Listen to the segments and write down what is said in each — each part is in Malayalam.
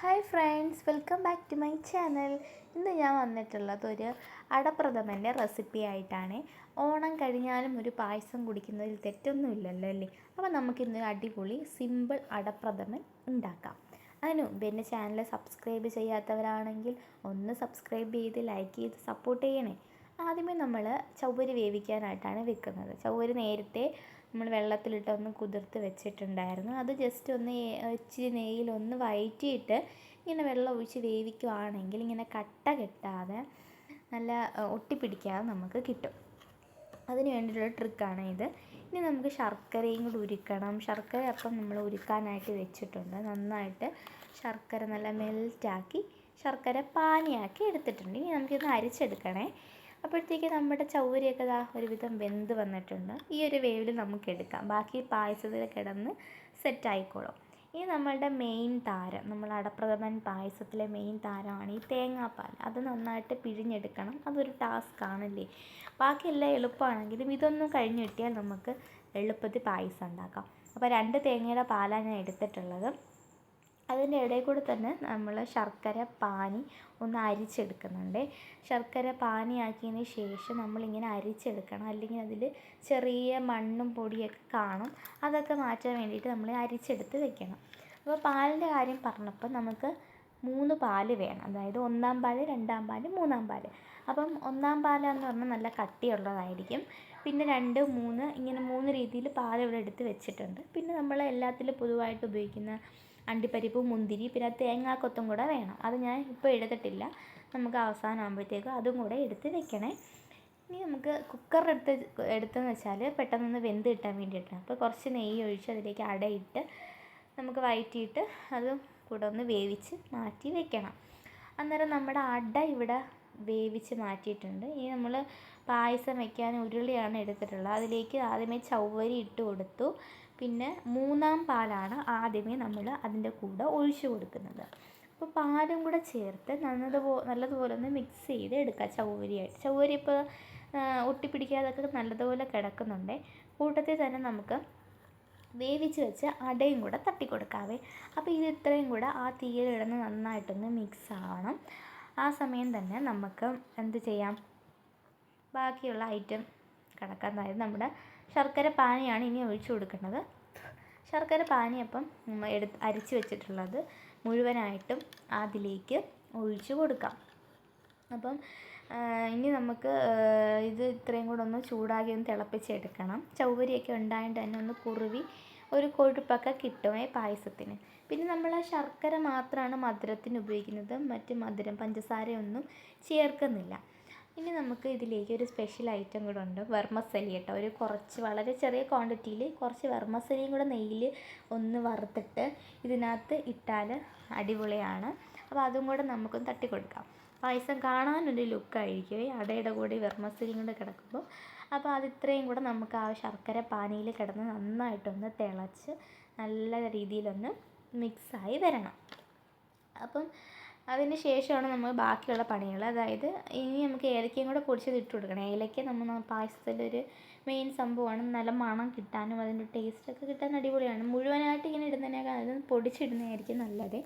Hi friends welcome back to my channel. ഇന്ന് ഞാൻ വന്നിട്ടുള്ളത് ഒരു അടപ്രഥമന്റെ റെസിപ്പി ആയിട്ടാണ്. ഓണം കഴിഞ്ഞാലും ഒരു പായസം കുടിക്കുന്നതിൽ തെറ്റൊന്നുമില്ലല്ലോ അല്ലേ? അപ്പോൾ നമുക്കിന്ന് അടിപൊളി സിമ്പിൾ അടപ്രഥമൻ ഉണ്ടാക്കാം. അതിനു മുമ്പ് എന്റെ ചാനൽ സബ്സ്ക്രൈബ് ചെയ്യാത്തവരാണെങ്കിൽ ഒന്ന് സബ്സ്ക്രൈബ് ചെയ്ത് ലൈക്ക് ചെയ്ത് സപ്പോർട്ട് ചെയ്യണേ. ആദ്യമേ നമ്മൾ ചവ്വരി വേവിക്കാനായിട്ടാണ് വെക്കുന്നത്. ചവ്വരി നേരത്തെ നമ്മൾ വെള്ളത്തിലിട്ട് ഒന്ന് കുതിർത്ത് വെച്ചിട്ടുണ്ടായിരുന്നു. അത് ജസ്റ്റ് ഒന്ന് ഇച്ചിരി നെയ്യിലൊന്ന് വഴറ്റിയിട്ട് ഇങ്ങനെ വെള്ളം ഒഴിച്ച് വേവിക്കുവാണെങ്കിൽ ഇങ്ങനെ കട്ട കെട്ടാതെ നല്ല ഒട്ടിപ്പിടിക്കാതെ നമുക്ക് കിട്ടും. അതിന് വേണ്ടിയിട്ടുള്ള ട്രിക്കാണ് ഇത്. ഇനി നമുക്ക് ശർക്കരയും കൂടി ഉരുക്കണം. ശർക്കര അപ്പം നമ്മൾ ഉരുക്കാനായിട്ട് വെച്ചിട്ടുണ്ട്. നന്നായിട്ട് ശർക്കര നല്ല മെൽറ്റാക്കി ശർക്കര പാനിയാക്കി എടുത്തിട്ടുണ്ട്. ഇനി നമുക്കിത് അരിച്ചെടുക്കണേ. അപ്പോഴത്തേക്ക് നമ്മുടെ ചൗരിയൊക്കെ ഇതാ ഒരുവിധം വെന്ത് വന്നിട്ടുണ്ട്. ഈ ഒരു വേവിൽ നമുക്ക് എടുക്കാം ബാക്കി പായസത്തിൽ കിടന്ന് സെറ്റ് ആയിക്കോളും ഇനി നമ്മളുടെ മെയിൻ താരം നമ്മൾ അടപ്രഥമൻ പായസത്തിലെ മെയിൻ താരമാണ് ഈ തേങ്ങാപ്പാൽ. അത് നന്നായിട്ട് പിഴിഞ്ഞെടുക്കണം. അതൊരു ടാസ്ക് ആണല്ലേ? ബാക്കിയെല്ലാം എളുപ്പമാണെങ്കിലും ഇതൊന്നും കഴിഞ്ഞ് കിട്ടിയാൽ നമുക്ക് എളുപ്പത്തിൽ പായസം ഉണ്ടാക്കാം. അപ്പോൾ രണ്ട് തേങ്ങയുടെ പാലാണ് ഞാൻ എടുത്തിട്ടുള്ളത്. അതിന്റെ ഇടയിൽ കൂടെ തന്നെ നമ്മൾ ശർക്കര പാനി ഒന്ന് അരിച്ചെടുക്കുന്നുണ്ട്. ശർക്കര പാനിയാക്കിയതിന് ശേഷം നമ്മളിങ്ങനെ അരിച്ചെടുക്കണം. അല്ലെങ്കിൽ അതിൽ ചെറിയ മണ്ണും പൊടിയൊക്കെ കാണും. അതൊക്കെ മാറ്റാൻ വേണ്ടിയിട്ട് നമ്മൾ അരിച്ചെടുത്ത് വെക്കണം. അപ്പോൾ പാലിന്റെ കാര്യം പറഞ്ഞപ്പോൾ നമുക്ക് മൂന്ന് പാൽ വേണം. അതായത് ഒന്നാം പാൽ രണ്ടാം പാൽ മൂന്നാം പാൽ. അപ്പം ഒന്നാം പാലെന്ന് പറഞ്ഞാൽ നല്ല കട്ടിയുള്ളതായിരിക്കും. പിന്നെ രണ്ട് മൂന്ന് ഇങ്ങനെ മൂന്ന് രീതിയിൽ പാൽ ഇവിടെ എടുത്ത് വെച്ചിട്ടുണ്ട്. പിന്നെ നമ്മൾ എല്ലാത്തിലും പൊതുവായിട്ട് ഉപയോഗിക്കുന്ന അണ്ടിപ്പരിപ്പ് മുന്തിരി പിന്നെ തേങ്ങാക്കൊത്തും കൂടെ വേണം. അത് ഞാൻ ഇപ്പോൾ എടുത്തിട്ടില്ല. നമുക്ക് അവസാനം ആകുമ്പോഴത്തേക്കും അതും കൂടെ എടുത്ത് വെക്കണേ. ഇനി നമുക്ക് കുക്കറെടുത്ത് എടുത്തെന്ന് വെച്ചാൽ പെട്ടെന്നൊന്ന് വെന്ത് കിട്ടാൻ വേണ്ടിയിട്ടാണ്. അപ്പോൾ കുറച്ച് നെയ്യ് ഒഴിച്ച് അതിലേക്ക് അടയിട്ട് നമുക്ക് വയറ്റിയിട്ട് അതും കൂടെ ഒന്ന് വേവിച്ച് മാറ്റി വെക്കണം. അന്നേരം നമ്മുടെ അട ഇവിടെ വേവിച്ച് മാറ്റിയിട്ടുണ്ട്. ഇനി നമ്മൾ പായസം വയ്ക്കാൻ ഉരുളിയാണ് എടുത്തിട്ടുള്ളത്. അതിലേക്ക് ആദ്യമേ ചവ്വരി ഇട്ട് കൊടുത്തു. പിന്നെ മൂന്നാം പാലാണ് ആദ്യമേ നമ്മൾ അതിന്റെ കൂടെ ഒഴിച്ചു കൊടുക്കുന്നത്. അപ്പോൾ പാലും കൂടെ ചേർത്ത് നല്ലതുപോ നല്ലതുപോലെ ഒന്ന് മിക്സ് ചെയ്ത് എടുക്കുക ചവരിയായിട്ട് ചവരി ഇപ്പോൾ ഒട്ടിപ്പിടിക്കാതൊക്കെ നല്ലതുപോലെ കിടക്കുന്നുണ്ട്. കൂട്ടത്തിൽ തന്നെ നമുക്ക് വേവിച്ച് വെച്ച് അടയും കൂടെ തട്ടി കൊടുക്കാവേ അപ്പോൾ ഇത് ഇത്രയും കൂടെ ആ തീയിൽ ഇടന്ന് നന്നായിട്ടൊന്ന് മിക്സ് ആവണം. ആ സമയം തന്നെ നമുക്ക് എന്ത് ചെയ്യാം? ബാക്കിയുള്ള ഐറ്റം കിടക്കാൻ അതായത് നമ്മുടെ ശർക്കര പാനിയാണ് ഇനി ഒഴിച്ചു കൊടുക്കുന്നത് ശർക്കര പാനി അപ്പം എടുത്ത് അരിച്ച് വെച്ചിട്ടുള്ളത് മുഴുവനായിട്ടും അതിലേക്ക് ഒഴിച്ചു കൊടുക്കാം. അപ്പം ഇനി നമുക്ക് ഇത് ഇത്രയും കൂടെ ഒന്ന് ചൂടാക്കി ഒന്ന് തിളപ്പിച്ചെടുക്കണം ചൗവരിയൊക്കെ ഉണ്ടായിട്ട് തന്നെ ഒന്ന് കുറുവി ഒരു കൊഴുപ്പൊക്കെ കിട്ടുമേ പായസത്തിന്. പിന്നെ നമ്മൾ ആ ശർക്കര മാത്രമാണ് മധുരത്തിന് ഉപയോഗിക്കുന്നത്. മറ്റ് മധുരം പഞ്ചസാരയൊന്നും ചേർക്കുന്നില്ല. ഇനി നമുക്ക് ഇതിലേക്ക് ഒരു സ്പെഷ്യൽ ഐറ്റം കൂടെ ഉണ്ട്. വെർമസലി കേട്ടോ. ഒരു കുറച്ച് വളരെ ചെറിയ ക്വാണ്ടിറ്റിയിൽ കുറച്ച് വെർമസലിയും കൂടെ നെയ്യിൽ ഒന്ന് വറുത്തിട്ട് ഇതിനകത്ത് ഇട്ടാൽ അടിപൊളിയാണ്. അപ്പോൾ അതും കൂടെ നമുക്കൊന്ന് തട്ടി കൊടുക്കാം പായസം കാണാനൊരു ലുക്കായിരിക്കും അടയുടെ കൂടെ വെർമസലിയും കൂടെ കിടക്കുമ്പോൾ അപ്പോൾ അത് ഇത്രയും കൂടെ നമുക്ക് ആ ശർക്കര പാനിയിൽ കിടന്ന് നന്നായിട്ടൊന്ന് തിളച്ച് നല്ല രീതിയിലൊന്ന് മിക്സായി വരണം. അപ്പം അതിന് ശേഷമാണ് നമ്മൾ ബാക്കിയുള്ള പണികൾ. അതായത് ഇനി നമുക്ക് ഏലക്കയും കൂടെ പൊടിച്ചത് ഇട്ട് കൊടുക്കണം. ഏലക്ക നമ്മൾ പായസത്തിലൊരു മെയിൻ സംഭവമാണ്. നല്ല മണം കിട്ടാനും അതിന്റെ ടേസ്റ്റൊക്കെ കിട്ടാൻ അടിപൊളിയാണ്. മുഴുവനായിട്ട് ഇങ്ങനെ ഇടുന്നതിനേക്കാൾ അത് പൊടിച്ചിടുന്നതായിരിക്കും നല്ലത്.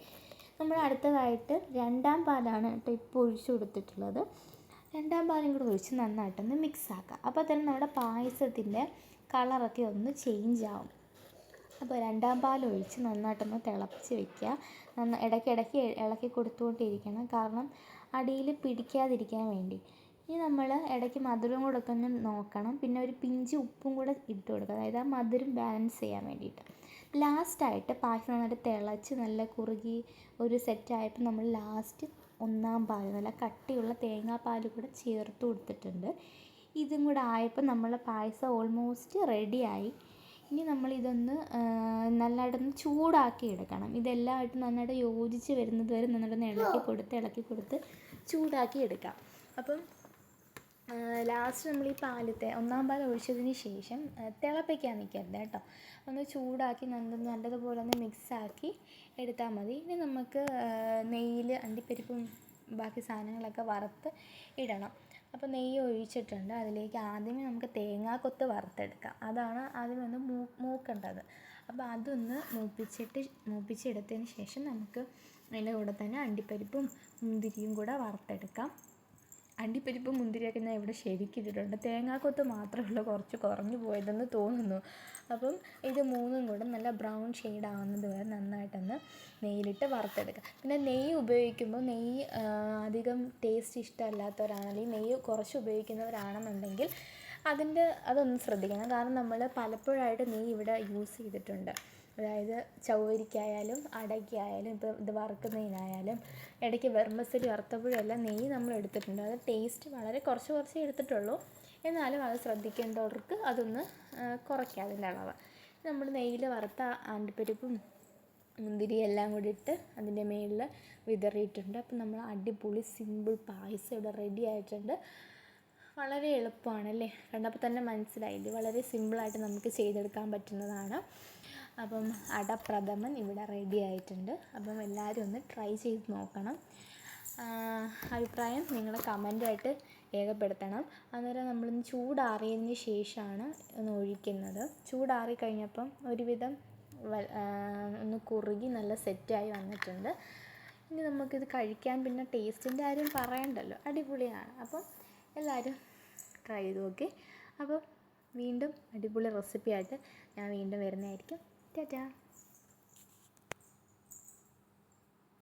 നമ്മൾ അടുത്തതായിട്ട് രണ്ടാം പാലാണ് കേട്ടോ ഇപ്പോൾ ഒഴിച്ചു കൊടുത്തിട്ടുള്ളത്. രണ്ടാം പാലും കൂടെ ഒഴിച്ച് നന്നായിട്ടൊന്ന് മിക്സ് ആക്കുക അപ്പോൾ തന്നെ നമ്മുടെ പായസത്തിന്റെ കളറൊക്കെ ഒന്ന് ചേഞ്ച് ആവും. അപ്പോൾ രണ്ടാം പാൽ ഒഴിച്ച് നന്നായിട്ടൊന്ന് തിളപ്പിച്ച് വെക്കുക. നന്ന ഇടയ്ക്കിടയ്ക്ക് ഇളക്കി കൊടുത്തുകൊണ്ടിരിക്കണം. കാരണം അടിയിൽ പിടിക്കാതിരിക്കാൻ വേണ്ടി. ഇനി നമ്മൾ ഇടയ്ക്ക് മധുരം കൂടെ ഒന്ന് നോക്കണം. പിന്നെ ഒരു പിഞ്ച് ഉപ്പും കൂടെ ഇട്ട് കൊടുക്കുക. അതായത് ആ മധുരം ബാലൻസ് ചെയ്യാൻ വേണ്ടിയിട്ട്. ലാസ്റ്റായിട്ട് പായസം നന്നായിട്ട് തിളച്ച് നല്ല കുറുകി ഒരു സെറ്റായപ്പോൾ നമ്മൾ ലാസ്റ്റ് ഒന്നാം പാൽ നല്ല കട്ടിയുള്ള തേങ്ങാപ്പാൽ കൂടെ ചേർത്ത് കൊടുത്തിട്ടുണ്ട്. ഇതും കൂടെ ആയപ്പോൾ നമ്മളെ പായസം ഓൾമോസ്റ്റ് റെഡിയായി ഇനി നമ്മൾ ഇതൊന്ന് നല്ലതായിട്ടൊന്ന് ചൂടാക്കി എടുക്കണം. ഇതെല്ലാമായിട്ട് നന്നായിട്ട് യോജിച്ച് വരുന്നത് വരെ നന്നായിട്ടൊന്ന് ഇളക്കി കൊടുത്ത് ഇളക്കി കൊടുത്ത് ചൂടാക്കി എടുക്കാം. അപ്പം ലാസ്റ്റ് നമ്മൾ ഈ പാലത്തെ ഒന്നാം പാൽ ഒഴിച്ചതിന് ശേഷം തിളപ്പിക്കാൻ നിൽക്കരുത് കേട്ടോ. ഒന്ന് ചൂടാക്കി നല്ല നല്ലതുപോലെ ഒന്ന് മിക്സാക്കി എടുത്താൽ മതി. ഇനി നമുക്ക് നെയ്യിൽ അണ്ടിപ്പരിപ്പും ബാക്കി സാധനങ്ങളൊക്കെ വറുത്ത് ഇടണം. അപ്പോൾ നെയ്യ് ഒഴിച്ചിട്ടുണ്ട്. അതിലേക്ക് ആദ്യമേ നമുക്ക് തേങ്ങാക്കൊത്ത് വറുത്തെടുക്കാം അതാണ് ആദ്യം ഒന്ന് മൂ മൂക്കേണ്ടത്. അപ്പോൾ അതൊന്ന് മൂപ്പിച്ചിട്ട് മൂപ്പിച്ചെടുത്തതിന് ശേഷം നമുക്ക് അതിന്റെ കൂടെ തന്നെ അണ്ടിപ്പരിപ്പും മുന്തിരിയും കൂടെ വറുത്തെടുക്കാം. അണ്ടിപ്പരിപ്പും മുന്തിരിയൊക്കെ ഞാൻ ഇവിടെ ശരിക്കിട്ടിട്ടുണ്ട് തേങ്ങാക്കൊത്ത് മാത്രമേ ഉള്ളൂ കുറച്ച് കുറഞ്ഞു പോയതെന്ന് തോന്നുന്നു. അപ്പം ഇത് മൂന്നും കൂടെ നല്ല ബ്രൗൺ ഷെയ്ഡ് ആവുന്നത് വരെ നന്നായിട്ടൊന്ന് നെയ്യിലിട്ട് വറുത്തെടുക്കുക പിന്നെ നെയ്യ് ഉപയോഗിക്കുമ്പോൾ നെയ്യ് അധികം ടേസ്റ്റ് ഇഷ്ടമല്ലാത്തവരാണെങ്കിൽ നെയ്യ് കുറച്ച് ഉപയോഗിക്കുന്നവരാണെന്നുണ്ടെങ്കിൽ അതിന്റെ അതൊന്ന് ശ്രദ്ധിക്കണം. കാരണം നമ്മൾ പലപ്പോഴായിട്ട് നെയ്യ് ഇവിടെ യൂസ് ചെയ്തിട്ടുണ്ട്. അതായത് ചൗവരിക്കായാലും അടയ്ക്കായാലും ഇപ്പോൾ ഇത് വറുക്കുന്നതിനായാലും ഇടയ്ക്ക് വെർമസലി വറുത്തപ്പോഴെല്ലാം നെയ്യ് നമ്മൾ എടുത്തിട്ടുണ്ട്. അത് ടേസ്റ്റ് വളരെ കുറച്ച് കുറച്ച് എടുത്തിട്ടുള്ളൂ. എന്നാലും അത് ശ്രദ്ധിക്കേണ്ടവർക്ക് അതൊന്ന് കുറയ്ക്കാം അതിന്റെ അളവ്. നമ്മൾ നെയ്യിൽ വറുത്ത ആണ്ടിപ്പരിപ്പും മുന്തിരി എല്ലാം കൂടി ഇട്ട് അതിന്റെ മേളിൽ വിതറിയിട്ടുണ്ട്. അപ്പം നമ്മൾ അടിപൊളി സിമ്പിൾ പായസം ഇവിടെ റെഡി ആയിട്ടുണ്ട്. വളരെ എളുപ്പമാണ് അല്ലേ കണ്ടപ്പോൾ തന്നെ മനസ്സിലായി. ഇത് വളരെ സിമ്പിളായിട്ട് നമുക്ക് ചെയ്തെടുക്കാൻ പറ്റുന്നതാണ്. അപ്പം അടപ്രഥമൻ ഇവിടെ റെഡി ആയിട്ടുണ്ട്. അപ്പം എല്ലാവരും ഒന്ന് ട്രൈ ചെയ്ത് നോക്കണം. അഭിപ്രായം നിങ്ങൾ കമന്റായിട്ട് രേഖപ്പെടുത്തണം. അന്നേരം നമ്മളിന്ന് ചൂടാറിയതിന് ശേഷമാണ് ഒന്ന് ഒഴിക്കുന്നത്. ചൂടാറി കഴിഞ്ഞപ്പം ഒരുവിധം ഒന്ന് കുറുകി നല്ല സെറ്റായി വന്നിട്ടുണ്ട്. ഇനി നമുക്കിത് കഴിക്കാൻ പിന്നെ ടേസ്റ്റിന്റെ കാര്യം പറയണ്ടല്ലോ. അടിപൊളിയാണ്. അപ്പം എല്ലാവരും ട്രൈ ചെയ്ത് നോക്കി. അപ്പോൾ വീണ്ടും അടിപൊളി റെസിപ്പിയായിട്ട് ഞാൻ വീണ്ടും വരുന്നതായിരിക്കും. ടാറ്റാ.